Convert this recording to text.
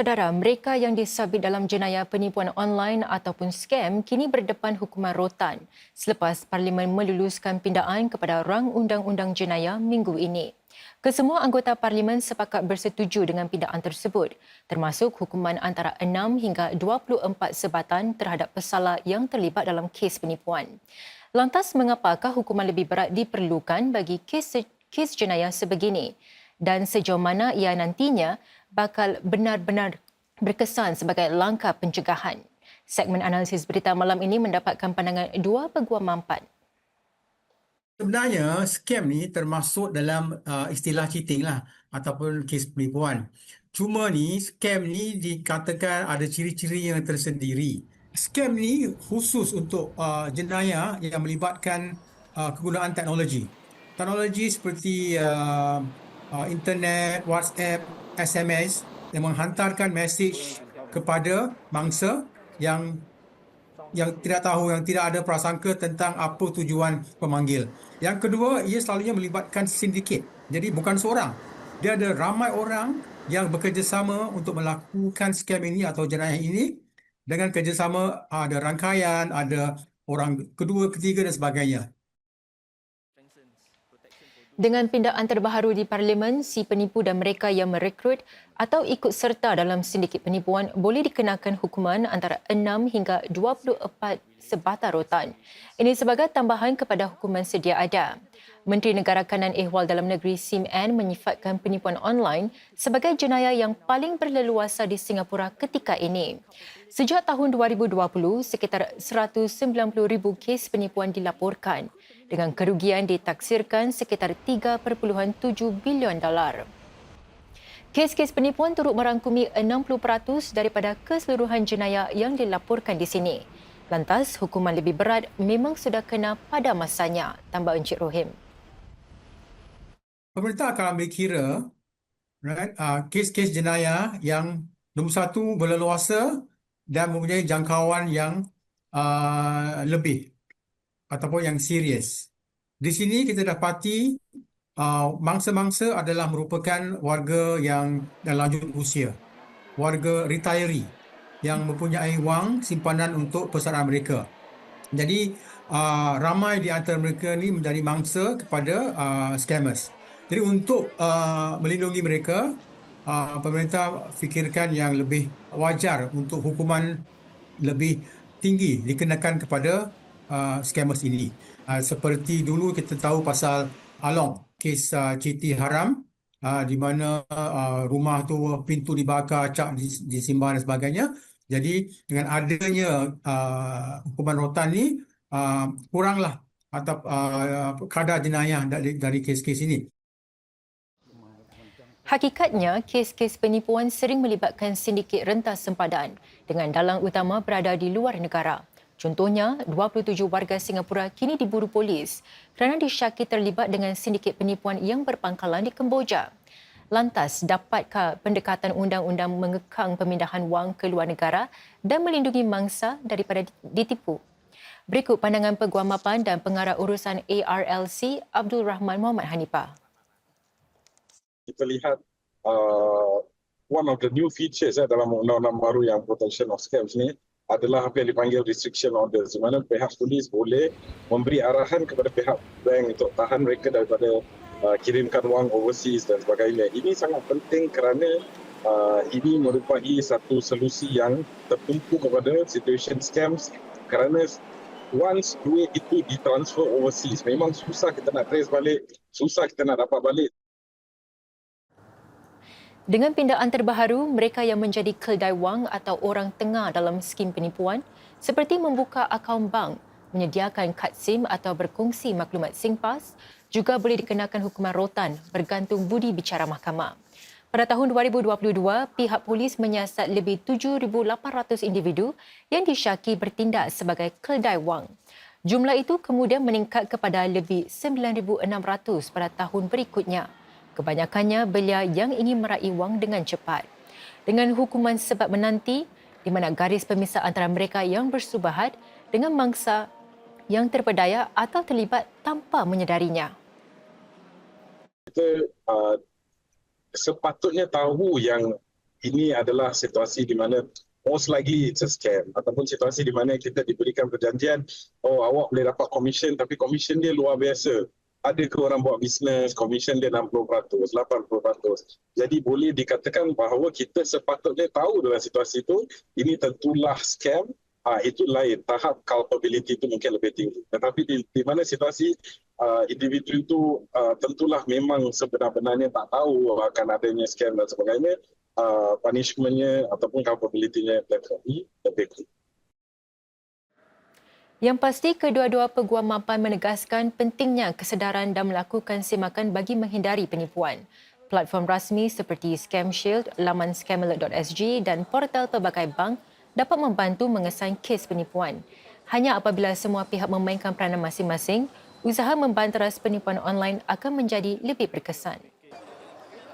Saudara, mereka yang disabit dalam jenayah penipuan online ataupun skam kini berdepan hukuman rotan selepas Parlimen meluluskan pindaan kepada rang undang-undang jenayah minggu ini. Kesemua anggota Parlimen sepakat bersetuju dengan pindaan tersebut, termasuk hukuman antara 6 hingga 24 sebatan terhadap pesalah yang terlibat dalam kes penipuan. Lantas, mengapakah hukuman lebih berat diperlukan bagi kes, kes jenayah sebegini? Dan sejauh mana ia nantinya bakal benar-benar berkesan sebagai langkah pencegahan. Segmen analisis berita malam ini mendapatkan pandangan dua peguam mampan. Sebenarnya scam ni termasuk dalam uh, istilah cheating lah ataupun kes penipuan. Cuma ni scam ni dikatakan ada ciri-ciri yang tersendiri. Scam ni khusus untuk uh, jenayah yang melibatkan uh, kegunaan teknologi. Teknologi seperti uh, uh, internet, WhatsApp, SMS yang menghantarkan mesej kepada mangsa yang yang tidak tahu yang tidak ada prasangka tentang apa tujuan pemanggil. Yang kedua, ia selalunya melibatkan sindiket. Jadi bukan seorang. Dia ada ramai orang yang bekerjasama untuk melakukan scam ini atau jenayah ini dengan kerjasama ada rangkaian, ada orang kedua, ketiga dan sebagainya. Dengan pindaan terbaharu di Parlimen, si penipu dan mereka yang merekrut atau ikut serta dalam sindiket penipuan boleh dikenakan hukuman antara 6 hingga 24 sebatang rotan. Ini sebagai tambahan kepada hukuman sedia ada. Menteri Negara Kanan Ehwal Dalam Negeri Sim Ann menyifatkan penipuan online sebagai jenayah yang paling berleluasa di Singapura ketika ini. Sejak tahun 2020, sekitar 190,000 kes penipuan dilaporkan dengan kerugian ditaksirkan sekitar 3.7 bilion dolar. Kes-kes penipuan turut merangkumi 60% daripada keseluruhan jenayah yang dilaporkan di sini. Lantas, hukuman lebih berat memang sudah kena pada masanya, tambah Encik Rohim. Pemerintah akan ambil kira right, uh, kes-kes jenayah yang nombor satu berleluasa dan mempunyai jangkauan yang uh, lebih ataupun yang serius. Di sini kita dapati uh, mangsa-mangsa adalah merupakan warga yang dalam lanjut usia. Warga retiree yang mempunyai wang simpanan untuk persaraan mereka. Jadi uh, ramai di antara mereka ni menjadi mangsa kepada uh, scammers. Jadi untuk uh, melindungi mereka, uh, pemerintah fikirkan yang lebih wajar untuk hukuman lebih tinggi dikenakan kepada uh, scammers ini. Uh, seperti dulu kita tahu pasal Along, kes uh, citi haram uh, di mana uh, rumah tu pintu dibakar, cak disimbar dan sebagainya. Jadi dengan adanya uh, hukuman rotan ni uh, kuranglah atau uh, kadar jenayah dari, dari kes-kes ini. Hakikatnya, kes-kes penipuan sering melibatkan sindiket rentas sempadan dengan dalang utama berada di luar negara. Contohnya, 27 warga Singapura kini diburu polis kerana disyaki terlibat dengan sindiket penipuan yang berpangkalan di Kemboja. Lantas, dapatkah pendekatan undang-undang mengekang pemindahan wang ke luar negara dan melindungi mangsa daripada ditipu? Berikut pandangan Peguam Mapan dan Pengarah Urusan ARLC Abdul Rahman Muhammad Hanifah. Kita lihat uh, one of the new features eh, dalam undang-undang baru yang protection of scams ni adalah apa yang dipanggil restriction order di mana pihak polis boleh memberi arahan kepada pihak bank untuk tahan mereka daripada uh, kirimkan wang overseas dan sebagainya. Ini sangat penting kerana uh, ini merupakan satu solusi yang tertumpu kepada situation scams kerana once duit itu ditransfer overseas memang susah kita nak trace balik, susah kita nak dapat balik dengan pindaan terbaharu, mereka yang menjadi keldai wang atau orang tengah dalam skim penipuan seperti membuka akaun bank, menyediakan kad SIM atau berkongsi maklumat SingPass juga boleh dikenakan hukuman rotan bergantung budi bicara mahkamah. Pada tahun 2022, pihak polis menyiasat lebih 7,800 individu yang disyaki bertindak sebagai keldai wang. Jumlah itu kemudian meningkat kepada lebih 9,600 pada tahun berikutnya. Kebanyakannya belia yang ingin meraih wang dengan cepat. Dengan hukuman sebab menanti, di mana garis pemisah antara mereka yang bersubahat dengan mangsa yang terpedaya atau terlibat tanpa menyedarinya. Kita uh, sepatutnya tahu yang ini adalah situasi di mana most likely it's a scam ataupun situasi di mana kita diberikan perjanjian oh awak boleh dapat commission tapi commission dia luar biasa ada ke orang buat bisnes commission dia 60%, 80%. Jadi boleh dikatakan bahawa kita sepatutnya tahu dalam situasi itu ini tentulah scam Ah itu lain tahap culpability itu mungkin lebih tinggi. Tetapi di, di mana situasi uh, individu itu uh, tentulah memang sebenar-benarnya tak tahu akan adanya scam dan sebagainya, uh, punishmentnya ataupun culpability-nya lebih tinggi. Yang pasti, kedua-dua peguam mapan menegaskan pentingnya kesedaran dan melakukan semakan bagi menghindari penipuan. Platform rasmi seperti Scam Shield, laman scamalert.sg dan portal pelbagai bank dapat membantu mengesan kes penipuan. Hanya apabila semua pihak memainkan peranan masing-masing, usaha membanteras penipuan online akan menjadi lebih berkesan.